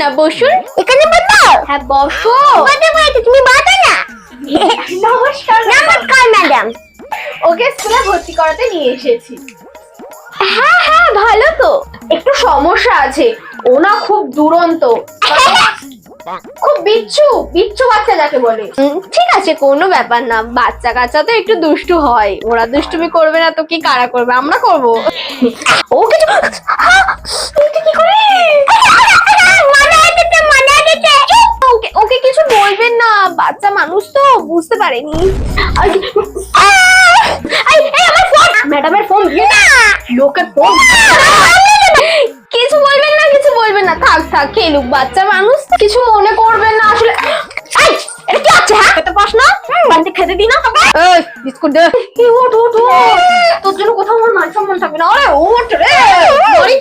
না বসুন। এখানে বসো হ্যাঁ বসো। বসে বসে তুমি বসো না? নমস্কার নমস্কার ম্যাডাম। ওকে স্কুলে ভর্তি করাতে নিয়ে এসেছি। হ্যাঁ হ্যাঁ ভালো তো। একটু সমস্যা আছে। ও না খুব দুরন্ত। খুব বিচ্ছু বিচ্ছু বাচ্চা যাকে বলে। ঠিক আছে কোনো ব্যাপার না। বাচ্চা কাচ্চা তো একটু দুষ্টু হয়। ওরা দুষ্টুমি করবে না তো কি কারা করবে? আমরা করব। ও কিছু বাচ্চা মানুষ তো বুঝতে পারেনি। ম্যাডামের ফোন লোকের ফোন কিছু বলবেন না কিছু বলবেন না। থাক থাক খেলুক বাচ্চা মানুষ কিছু মনে করবেন না আসলে। এটা কি আছে হ্যাঁ? খেতে পাস না? বাড়িতে খেতে দি না তোকে এই বিস্কুট দে। এই, ওঠ ওঠ ওঠ। তোর জন্য কোথাও আমার মান সম্মান থাকবে না। আরে ওঠ রে। বাড়ি